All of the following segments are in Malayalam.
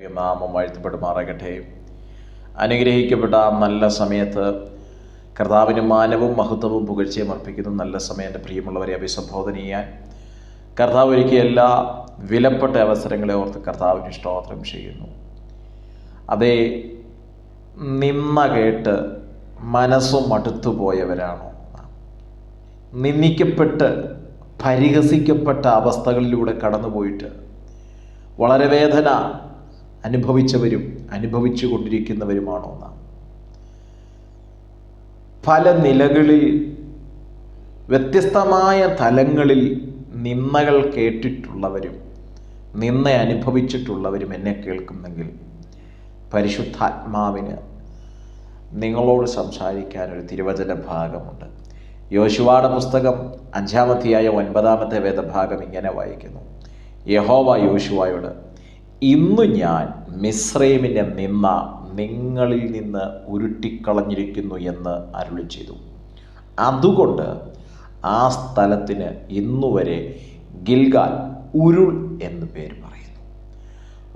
നാമം വാഴ്ത്തപ്പെടുമാറാകട്ടെ. അനുഗ്രഹിക്കപ്പെട്ട ആ നല്ല സമയത്ത് കർത്താവിന് മാനവും മഹത്വവും പുകഴ്ചയും അർപ്പിക്കുന്ന നല്ല സമയം എന്റെ പ്രിയമുള്ളവരെ അഭിസംബോധന ചെയ്യാൻ കർത്താവ് ഒരുക്കിയ എല്ലാ വിലപ്പെട്ട അവസരങ്ങളെ ഓർത്ത് കർത്താവിന് സ്തോത്രം ചെയ്യുന്നു. അതേ നിന്ന കേട്ട് മനസ്സും മടുത്തു പോയവരാണോ? നാം? നിന്ദിക്കപ്പെട്ട് പരിഹസിക്കപ്പെട്ട അവസ്ഥകളിലൂടെ കടന്നുപോയിട്ട് വളരെ വേദന അനുഭവിച്ചവരും അനുഭവിച്ചു കൊണ്ടിരിക്കുന്നവരുമാണോ നാം? പല നിലകളിൽ വ്യത്യസ്തമായ തലങ്ങളിൽ നിന്ദകൾ കേട്ടിട്ടുള്ളവരും നിന്ന അനുഭവിച്ചിട്ടുള്ളവരും എന്നെ കേൾക്കുന്നെങ്കിൽ പരിശുദ്ധാത്മാവിന് നിങ്ങളോട് സംസാരിക്കാൻ ഒരു തിരുവചന ഭാഗമുണ്ട്. യോശുവാടെ പുസ്തകം അഞ്ചാമത്തെയായ ഒൻപതാമത്തെ വേദഭാഗം ഇങ്ങനെ വായിക്കുന്നു. യഹോവ യോശുവായോട് ഇന്നു ഞാൻ മിശ്രൈമിന്റെ നിന്ന നിങ്ങളിൽ നിന്ന് ഉരുട്ടിക്കളഞ്ഞിരിക്കുന്നു എന്ന് അരുളി ചെയ്തു. അതുകൊണ്ട് ആ സ്ഥലത്തിന് ഇന്നുവരെ ഗിൽഗാൽ ഉരുൾ എന്ന് പേര് പറയുന്നു.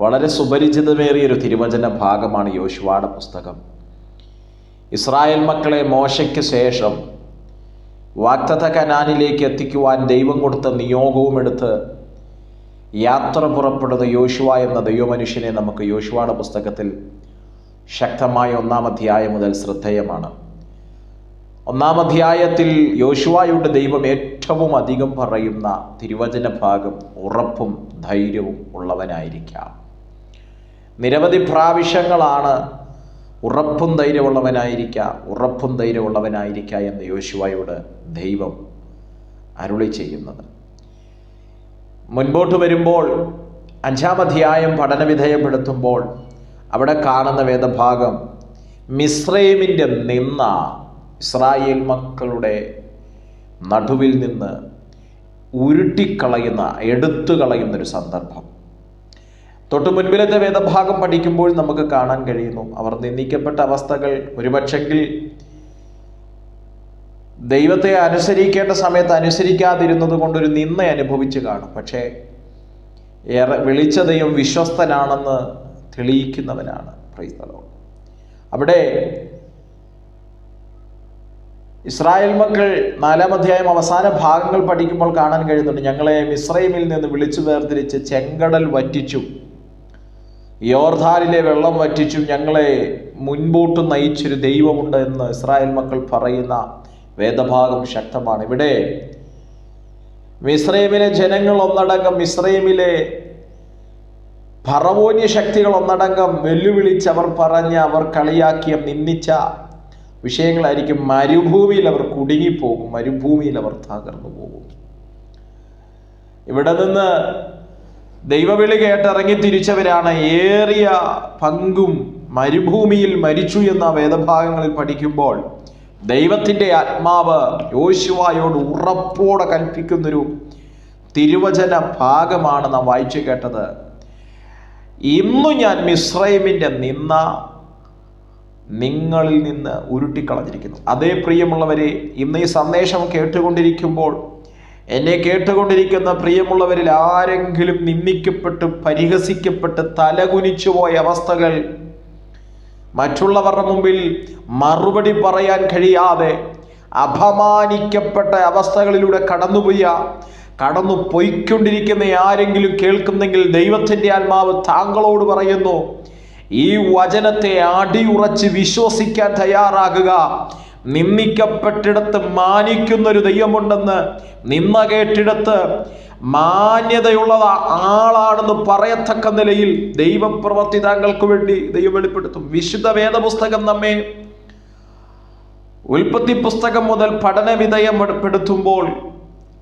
വളരെ സുപരിചിതമേറിയ ഒരു തിരുവചന ഭാഗമാണ് യോശുവാട പുസ്തകം. ഇസ്രായേൽ മക്കളെ മോശയ്ക്ക് ശേഷം വാക്തത കനാനിലേക്ക് എത്തിക്കുവാൻ ദൈവം കൊടുത്ത നിയോഗവും എടുത്ത് യാത്ര പുറപ്പെടുന്ന യോശുവ എന്ന ദൈവമനുഷ്യനെ നമുക്ക് യോശുവയുടെ പുസ്തകത്തിൽ ശക്തമായ ഒന്നാം അധ്യായം മുതൽ ശ്രദ്ധേയമാണ്. ഒന്നാം അധ്യായത്തിൽ യോശുവായുടെ ദൈവം ഏറ്റവും അധികം പറയുന്ന തിരുവചന ഭാഗം ഉറപ്പും ധൈര്യവും ഉള്ളവനായിരിക്കാം. നിരവധി പ്രാവശ്യങ്ങളാണ് ഉറപ്പും ധൈര്യമുള്ളവനായിരിക്കാം ഉറപ്പും ധൈര്യമുള്ളവനായിരിക്കാം എന്ന് യോശുവായോട് ദൈവം അരുളി ചെയ്യുന്നത്. മുൻപോട്ട് വരുമ്പോൾ അഞ്ചാം അധ്യായം പഠനവിധേയപ്പെടുത്തുമ്പോൾ അവിടെ കാണുന്ന വേദഭാഗം മിസ്രൈമിന്റെ നിന്ന ഇസ്രായേൽ മക്കളുടെ നടുവിൽ നിന്ന് ഉരുട്ടിക്കളയുന്ന എടുത്തു കളയുന്ന ഒരു സന്ദർഭം. തൊട്ട് മുൻപിലത്തെ വേദഭാഗം പഠിക്കുമ്പോൾ നമുക്ക് കാണാൻ കഴിയുന്നു അവർ നിന്ദിക്കപ്പെട്ട അവസ്ഥകൾ ഒരുപക്ഷെങ്കിൽ ദൈവത്തെ അനുസരിക്കേണ്ട സമയത്ത് അനുസരിക്കാതിരുന്നത് കൊണ്ടൊരു നിന്ന അനുഭവിച്ച് കാണും. പക്ഷേ ഏറെ വിളിച്ച ദൈവം വിശ്വസ്തനാണെന്ന് തെളിയിക്കുന്നവനാണ്. ക്രൈസ്തലോ അവിടെ ഇസ്രായേൽ മക്കൾ നാലാം അധ്യായം അവസാന ഭാഗങ്ങൾ പഠിക്കുമ്പോൾ കാണാൻ കഴിയുന്നുണ്ട്. ഞങ്ങളെ മിസ്രൈമിൽ നിന്ന് വിളിച്ചു വേർതിരിച്ച് ചെങ്കടൽ വറ്റിച്ചു. യോർധാനിലെ വെള്ളം വറ്റിച്ചു. ഞങ്ങളെ മുൻപോട്ട് നയിച്ചൊരു ദൈവമുണ്ട് എന്ന് ഇസ്രായേൽ മക്കൾ പറയുന്ന വേദഭാഗം ശക്തമാണ്. ഇവിടെ മിസ്രൈമിലെ ജനങ്ങൾ ഒന്നടങ്കം മിസ്രൈമിലെ ഫറവോന്യ ശക്തികൾ ഒന്നടങ്കം വെല്ലുവിളിച്ച് അവർ പറഞ്ഞ് അവർ കളിയാക്കിയ നിന്ദിച്ച വിഷയങ്ങളായിരിക്കും മരുഭൂമിയിൽ അവർ കുടുങ്ങിപ്പോകും മരുഭൂമിയിൽ അവർ തകർന്നു പോകും. ഇവിടെ നിന്ന് ദൈവവിളി കേട്ടിറങ്ങി തിരിച്ചവരാണ്. ഏറിയ പങ്കും മരുഭൂമിയിൽ മരിച്ചു എന്ന വേദഭാഗങ്ങളിൽ പഠിക്കുമ്പോൾ ദൈവത്തിന്റെ ആത്മാവ് യോശുവായോട് ഉറപ്പോടെ കൽപ്പിക്കുന്നൊരു തിരുവചന ഭാഗമാണ് നാം വായിച്ചു കേട്ടത്. ഇന്നു ഞാൻ മിശ്രൈമിന്റെ നിന്ന നിങ്ങളിൽ നിന്ന് ഉരുട്ടിക്കളഞ്ഞിരിക്കുന്നു. അതേ പ്രിയമുള്ളവരെ ഇന്ന് ഈ സന്ദേശം കേട്ടുകൊണ്ടിരിക്കുമ്പോൾ എന്നെ കേട്ടുകൊണ്ടിരിക്കുന്ന പ്രിയമുള്ളവരിൽ ആരെങ്കിലും നിന്ദിക്കപ്പെട്ട് പരിഹസിക്കപ്പെട്ട് തലകുനിച്ചു പോയ അവസ്ഥകൾ മറ്റുള്ളവരുടെ മുമ്പിൽ മറുപടി പറയാൻ കഴിയാതെ അപമാനിക്കപ്പെട്ട അവസ്ഥകളിലൂടെ കടന്നുപോയ കടന്നു പൊയ്ക്കൊണ്ടിരിക്കുന്ന ആരെങ്കിലും കേൾക്കുന്നെങ്കിൽ ദൈവത്തിന്റെ ആത്മാവ് താങ്കളോട് പറയുന്നു ഈ വചനത്തെ അടിയുറച്ച് വിശ്വസിക്കാൻ തയ്യാറാകുക. നിന്ദിക്കപ്പെട്ടിടത്ത് മാനിക്കുന്നൊരു ദൈവമുണ്ടെന്ന് നിന്ന കേട്ടിടത്ത് മാന്യതയുള്ള ആളാണെന്ന് പറയത്തക്ക നിലയിൽ ദൈവപ്രവർത്തി താങ്കൾക്ക് വേണ്ടി ദൈവം വെളിപ്പെടുത്തും. വിശുദ്ധ വേദപുസ്തകം നമ്മെ ഉൽപ്പത്തി പുസ്തകം മുതൽ പഠനവിധേയം വിധേയപ്പെടുത്തുമ്പോൾ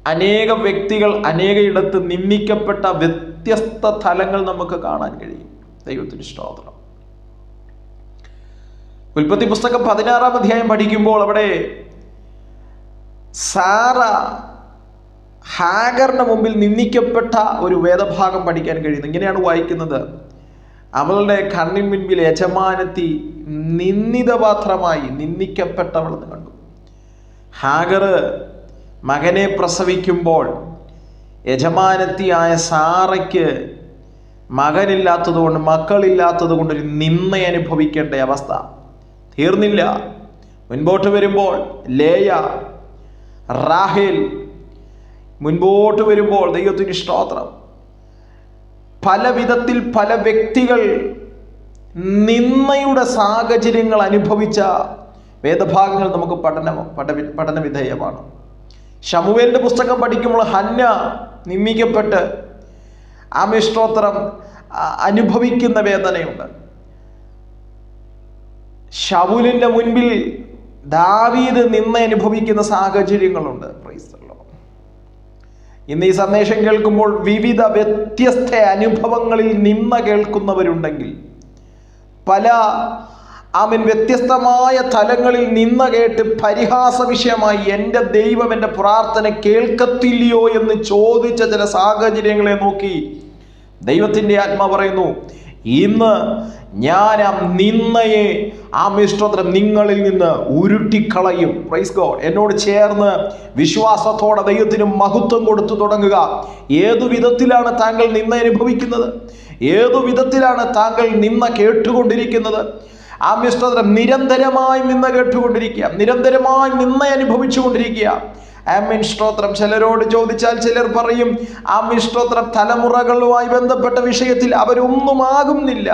അനേക വ്യക്തികൾ അനേകയിടത്ത് നിന്ദിക്കപ്പെട്ട വ്യത്യസ്ത തലങ്ങൾ നമുക്ക് കാണാൻ കഴിയും. ദൈവത്തിന് സ്തോത്രം. ഉൽപ്പത്തി പുസ്തകം പതിനാറാം അധ്യായം പഠിക്കുമ്പോൾ അവിടെ സാറ ഹാഗറിന്റെ മുമ്പിൽ നിന്ദിക്കപ്പെട്ട ഒരു വേദഭാഗം പഠിക്കാൻ കഴിയുന്നു. ഇങ്ങനെയാണ് വായിക്കുന്നത്. അവളുടെ കണ്ണിൻ മുൻപിൽ യജമാനത്തി നിന്ദിതപാത്രമായി നിന്ദിക്കപ്പെട്ടവളെന്ന് കണ്ടു. ഹാഗർ മകനെ പ്രസവിക്കുമ്പോൾ യജമാനത്തിയായ സാറയ്ക്ക് മകനില്ലാത്തതുകൊണ്ട് മക്കളില്ലാത്തത് കൊണ്ട് ഒരു നിന്ന അനുഭവിക്കേണ്ട അവസ്ഥ. തീർന്നില്ല. മുൻപോട്ട് വരുമ്പോൾ ലേയ റാഹേൽ മുൻപോട്ട് വരുമ്പോൾ ദൈവത്തിന് സ്തോത്രം. പല വിധത്തിൽ പല വ്യക്തികൾ നിന്നയുടെ സാഹചര്യങ്ങൾ അനുഭവിച്ച വേദഭാഗങ്ങൾ നമുക്ക് പഠന പഠ പഠന വിധേയമാണ്. പുസ്തകം പഠിക്കുമ്പോൾ ഹന്ന നിന്ദിക്കപ്പെട്ട് ആമിഷ്ടോത്രം അനുഭവിക്കുന്ന വേദനയുണ്ട്. ഷവുലിന്റെ മുൻപിൽ ദാവീദ് നിന്ന് അനുഭവിക്കുന്ന സാഹചര്യങ്ങളുണ്ട്. പ്രൈസ്. ഇന്ന് ഈ സന്ദേശം കേൾക്കുമ്പോൾ വിവിധ വ്യത്യസ്ത അനുഭവങ്ങളിൽ നിന്ന കേൾക്കുന്നവരുണ്ടെങ്കിൽ പല ആമിൻ വ്യത്യസ്തമായ തലങ്ങളിൽ നിന്ന കേട്ട് പരിഹാസ വിഷയമായി എന്റെ ദൈവം എന്റെ പ്രാർത്ഥന കേൾക്കത്തില്ലയോ എന്ന് ചോദിച്ച ചില സാഹചര്യങ്ങളെ നോക്കി ദൈവത്തിന്റെ ആത്മ പറയുന്നു ഇന്ന് ഞാൻ ആ നിന്നയെ ആ മിഷ്ടോത്രം നിങ്ങളിൽ നിന്ന് ഉരുട്ടിക്കളയും. പ്രൈസ് ഗോഡ് എന്നോട് ചേർന്ന് വിശ്വാസത്തോടെ ദൈവത്തിന് മഹത്വം കൊടുത്തു തുടങ്ങുക. ഏതു വിധത്തിലാണ് താങ്കൾ നിന്ന അനുഭവിക്കുന്നത്? ഏതു വിധത്തിലാണ് താങ്കൾ നിന്ന കേട്ടുകൊണ്ടിരിക്കുന്നത്? ആ മിഷ്ടോത്രം നിരന്തരമായി നിന്ന കേട്ടുകൊണ്ടിരിക്കുക. നിരന്തരമായി നിന്ന അനുഭവിച്ചുകൊണ്ടിരിക്കുക. ആമീൻ ചിലരോട് ചോദിച്ചാൽ ചിലർ പറയും ആമീൻ സ്ത്രോത്രം തലമുറകളുമായി ബന്ധപ്പെട്ട വിഷയത്തിൽ അവരൊന്നും ആകുന്നില്ല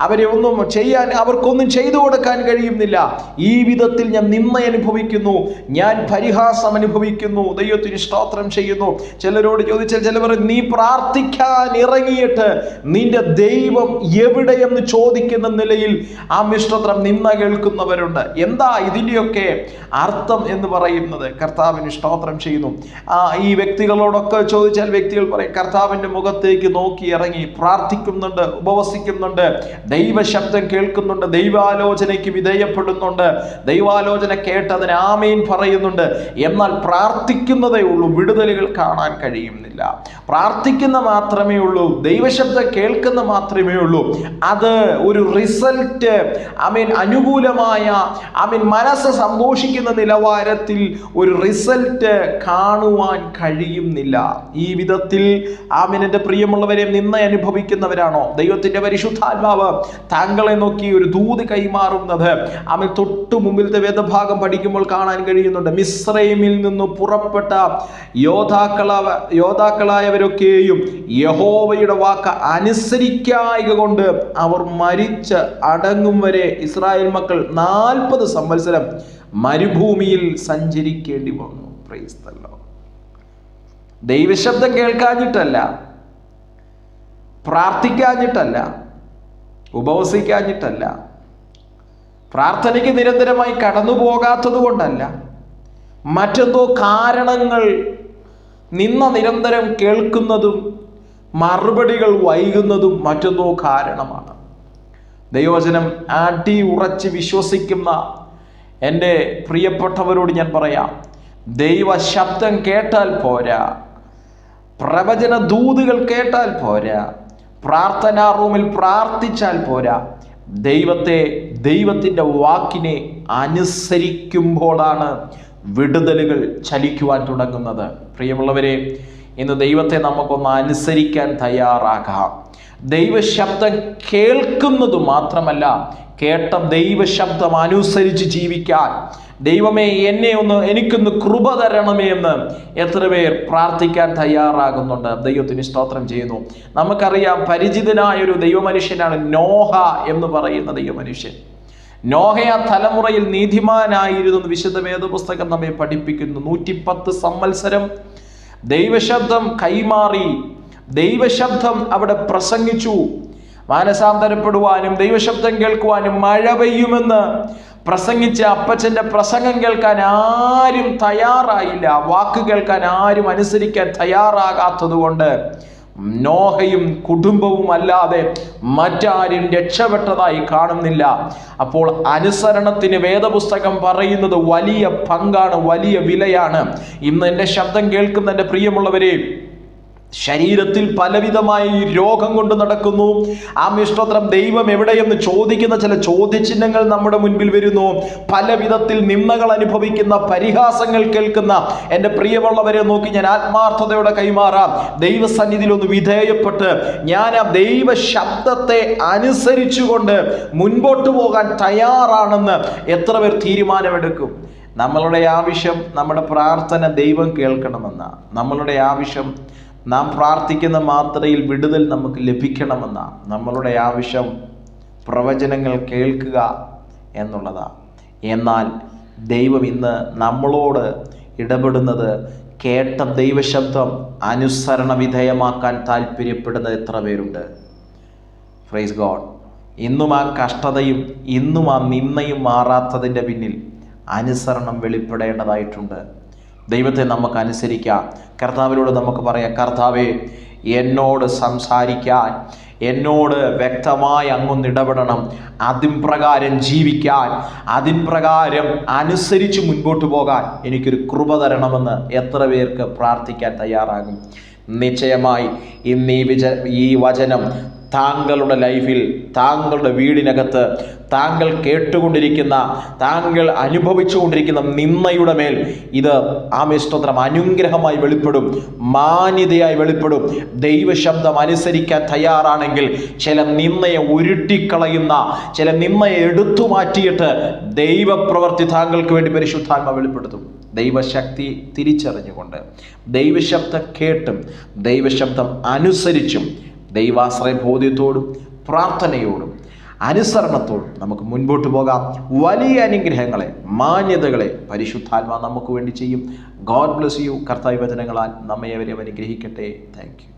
അവരെ ഒന്നും ചെയ്യാൻ അവർക്കൊന്നും ചെയ്തു കൊടുക്കാൻ കഴിയുന്നില്ല. ഈ വിധത്തിൽ ഞാൻ നിന്ന അനുഭവിക്കുന്നു. ഞാൻ പരിഹാസം അനുഭവിക്കുന്നു. ദൈവത്തിന് സ്തോത്രം ചെയ്യുന്നു. ചിലരോട് ചോദിച്ചാൽ ചിലവർ നീ പ്രാർത്ഥിക്കാൻ ഇറങ്ങിയിട്ട് നിന്റെ ദൈവം എവിടെയെന്ന് ചോദിക്കുന്ന നിലയിൽ ആ മിശ്രത്രം നിന്ന കേൾക്കുന്നവരുണ്ട്. എന്താ ഇതിന്റെയൊക്കെ അർത്ഥം എന്ന് പറയുന്നത്? കർത്താവിന് സ്തോത്രം ചെയ്യുന്നു. ആ ഈ വ്യക്തികളോടൊക്കെ ചോദിച്ചാൽ വ്യക്തികൾ പറയും കർത്താവിന്റെ മുഖത്തേക്ക് നോക്കി ഇറങ്ങി പ്രാർത്ഥിക്കുന്നുണ്ട് ഉപവസിക്കുന്നുണ്ട് ദൈവശബ്ദം കേൾക്കുന്നുണ്ട് ദൈവാലോചനയ്ക്ക് വിധേയപ്പെടുന്നുണ്ട് ദൈവാലോചന കേട്ടതിന് ആമീൻ പറയുന്നുണ്ട്. എന്നാൽ പ്രാർത്ഥിക്കുന്നതേ ഉള്ളൂ വിടുതലുകൾ കാണാൻ കഴിയുന്നില്ല. പ്രാർത്ഥിക്കുന്ന മാത്രമേ ഉള്ളൂ ദൈവശബ്ദം കേൾക്കുന്ന മാത്രമേ ഉള്ളൂ. അത് ഒരു റിസൾട്ട് ഐ മീൻ അനുകൂലമായ ഐ മീൻ മനസ്സ് സന്തോഷിക്കുന്ന നിലവാരത്തിൽ ഒരു റിസൾട്ട് കാണുവാൻ കഴിയുന്നില്ല. ഈ വിധത്തിൽ ആമീൻ എന്റെ പ്രിയമുള്ളവരെ നിന്ന് അനുഭവിക്കുന്നവരാണോ? ദൈവത്തിന്റെ പരിശുദ്ധാത്മാവ് താങ്കളെ നോക്കി ഒരു ദൂത് കൈമാറുന്നത്. അവൻ തൊട്ടു മുമ്പിലത്തെ വേദഭാഗം പഠിക്കുമ്പോൾ കാണാൻ കഴിയുന്നുണ്ട്. മിസ്രൈമിൽ നിന്ന് പുറപ്പെട്ട യോധാക്കള യോദ്ധാക്കളായവരൊക്കെയും യഹോവയുടെ വാക്ക് അനുസരിക്കായക കൊണ്ട് അവർ മരിച്ച് അടങ്ങും വരെ ഇസ്രായേൽ മക്കൾ നാൽപ്പത് സംവത്സരം മരുഭൂമിയിൽ സഞ്ചരിക്കേണ്ടി വന്നു. പ്രൈസ്തല്ലോ ദൈവശബ്ദം കേൾക്കാഞ്ഞിട്ടല്ല പ്രാർത്ഥിക്കാഞ്ഞിട്ടല്ല ഉപവസിക്കാഞ്ഞിട്ടല്ല. പ്രാർത്ഥനയ്ക്ക് നിരന്തരമായി കടന്നു പോകാത്തത് കൊണ്ടല്ല മറ്റെന്തോ കാരണങ്ങൾ നിന്ന നിരന്തരം കേൾക്കുന്നതും മറുപടികൾ വൈകുന്നതും മറ്റെന്തോ കാരണമാണ്. ദൈവവചനം ആട്ടി ഉറച്ച് വിശ്വസിക്കുന്ന എന്റെ പ്രിയപ്പെട്ടവരോട് ഞാൻ പറയാം ദൈവ ശബ്ദം കേട്ടാൽ പോരാ പ്രവചന ദൂതുകൾ കേട്ടാൽ പോരാ പ്രാർത്ഥനാ റൂമിൽ പ്രാർത്ഥിച്ചാൽ പോരാ. ദൈവത്തെ ദൈവത്തിന്റെ വാക്കിനെ അനുസരിക്കുമ്പോഴാണ് വിടുതലുകൾ ചലിക്കുവാൻ തുടങ്ങുന്നത്. പ്രിയമുള്ളവരെ ഇന്ന് ദൈവത്തെ നമുക്കൊന്ന് അനുസരിക്കാൻ തയ്യാറാകാം. ദൈവശബ്ദം കേൾക്കുന്നത് മാത്രമല്ല കേട്ട ദൈവശബ്ദം അനുസരിച്ച് ജീവിക്കാൻ ദൈവമേ എന്നെ ഒന്ന് എനിക്കൊന്ന് കൃപ തരണമേ എന്ന് എത്ര പേർ പ്രാർത്ഥിക്കാൻ തയ്യാറാകുന്നുണ്ട്. ദൈവത്തിന് സ്തോത്രം ചെയ്യുന്നു. നമുക്കറിയാം പരിചിതനായ ഒരു ദൈവമനുഷ്യനാണ് നോഹ എന്ന് പറയുന്ന ദൈവമനുഷ്യൻ. നോഹ ആ തലമുറയിൽ നീതിമാനായിരുന്നു. എന്ന് വിശുദ്ധ വേദപുസ്തകം നമ്മെ പഠിപ്പിക്കുന്നു. നൂറ്റിപ്പത്ത് സംവത്സരം ദൈവശബ്ദം കൈമാറി ദൈവശബ്ദം അവിടെ പ്രസംഗിച്ചു. മാനസാന്തരപ്പെടുവാനും ദൈവശബ്ദം കേൾക്കുവാനും മഴ പെയ്യുമെന്ന് പ്രസംഗിച്ച അപ്പച്ചന്റെ പ്രസംഗം കേൾക്കാൻ ആരും തയ്യാറായില്ല. വാക്ക് കേൾക്കാൻ ആരും അനുസരിക്കാൻ തയ്യാറാകാത്തത് കൊണ്ട് നോഹയും കുടുംബവും അല്ലാതെ മറ്റാരും രക്ഷപ്പെട്ടതായി കാണുന്നില്ല. അപ്പോൾ അനുസരണത്തിന് വേദപുസ്തകം പറയുന്നത് വലിയ പങ്കാണ് വലിയ വിലയാണ്. ഇന്ന് എന്റെ ശബ്ദം കേൾക്കുന്ന എന്റെ പ്രിയമുള്ളവരെ ശരീരത്തിൽ പലവിധമായി രോഗം കൊണ്ട് നടക്കുന്നു. ആ മിഷ്ടോത്രം ദൈവം എവിടെയെന്ന് ചോദിക്കുന്ന ചില ചോദ്യചിഹ്നങ്ങൾ നമ്മുടെ മുൻപിൽ വരുന്നു. പലവിധത്തിൽ നിന്ദകൾ അനുഭവിക്കുന്ന പരിഹാസങ്ങൾ കേൾക്കുന്ന എന്റെ പ്രിയമുള്ളവരെ നോക്കി ഞാൻ ആത്മാർത്ഥതയോടെ കൈമാറാം. ദൈവസന്നിധിയിൽ ഒന്ന് വിധേയപ്പെട്ട് ഞാൻ ആ ദൈവ ശബ്ദത്തെ അനുസരിച്ചുകൊണ്ട് മുൻപോട്ട് പോകാൻ തയ്യാറാണെന്ന് എത്ര പേർ തീരുമാനമെടുക്കും? നമ്മളുടെ ആവശ്യം നമ്മുടെ പ്രാർത്ഥന ദൈവം കേൾക്കണമെന്ന നമ്മളുടെ ആവശ്യം നാം പ്രാർത്ഥിക്കുന്ന മാത്രയിൽ വിടുതൽ നമുക്ക് ലഭിക്കണമെന്ന. നമ്മളുടെ ആവശ്യം പ്രവചനങ്ങൾ കേൾക്കുക എന്നുള്ളതാണ് എന്നാൽ ദൈവം ഇന്ന് നമ്മളോട് ഇടപെടുന്നത് കേട്ട ദൈവശബ്ദം അനുസരണ വിധേയമാക്കാൻ താല്പര്യപ്പെടുന്ന എത്ര പേരുണ്ട്? ഫ്രൈസ് ഗോഡ് ഇന്നും ആ കഷ്ടതയും ഇന്നും ആ നിന്നയും മാറാത്തതിന്റെ പിന്നിൽ അനുസരണം വെളിപ്പെടേണ്ടതായിട്ടുണ്ട്. ദൈവത്തെ നമുക്ക് അനുസരിക്കാം. കർത്താവിനോട് നമുക്ക് പറയാം കർത്താവെ എന്നോട് സംസാരിക്കാൻ എന്നോട് വ്യക്തമായി അങ്ങൊന്ന് ഇടപെടണം. അതിൻ പ്രകാരം ജീവിക്കാൻ അതിൻ പ്രകാരം അനുസരിച്ച് മുൻപോട്ട് പോകാൻ എനിക്കൊരു കൃപ തരണമെന്ന് എത്ര പേർക്ക് പ്രാർത്ഥിക്കാൻ തയ്യാറാകും? നിശ്ചയമായി ഇന്ന് ഈ വിച ഈ വചനം താങ്കളുടെ ലൈഫിൽ താങ്കളുടെ വീടിനകത്ത് താങ്കൾ കേട്ടുകൊണ്ടിരിക്കുന്ന താങ്കൾ അനുഭവിച്ചുകൊണ്ടിരിക്കുന്ന നിന്നയുടെ മേൽ ഇത് ആമേസ്തോത്രം അനുഗ്രഹമായി വെളിപ്പെടും മാന്യതയായി വെളിപ്പെടും. ദൈവശബ്ദം അനുസരിക്കാൻ തയ്യാറാണെങ്കിൽ ചില നിന്നയെ ഉരുട്ടിക്കളയുന്ന ചില നിന്നയെ എടുത്തു മാറ്റിയിട്ട് ദൈവപ്രവർത്തി താങ്കൾക്ക് വേണ്ടി പരിശുദ്ധാത്മ വെളിപ്പെടുത്തും. ദൈവശക്തി തിരിച്ചറിഞ്ഞുകൊണ്ട് ദൈവശബ്ദം കേട്ടും ദൈവശബ്ദം അനുസരിച്ചും ദൈവാശ്രയ ബോധ്യത്തോടും പ്രാർത്ഥനയോടും അനുസരണത്തോടും നമുക്ക് മുൻപോട്ട് പോകാം. വലിയ അനുഗ്രഹങ്ങളെ മാന്യതകളെ പരിശുദ്ധാത്മ നമുക്ക് വേണ്ടി ചെയ്യും. ഗോഡ് ബ്ലസ് യു കർത്താവ് വചനങ്ങളാൽ നമ്മയവരെ അനുഗ്രഹിക്കട്ടെ. Thank you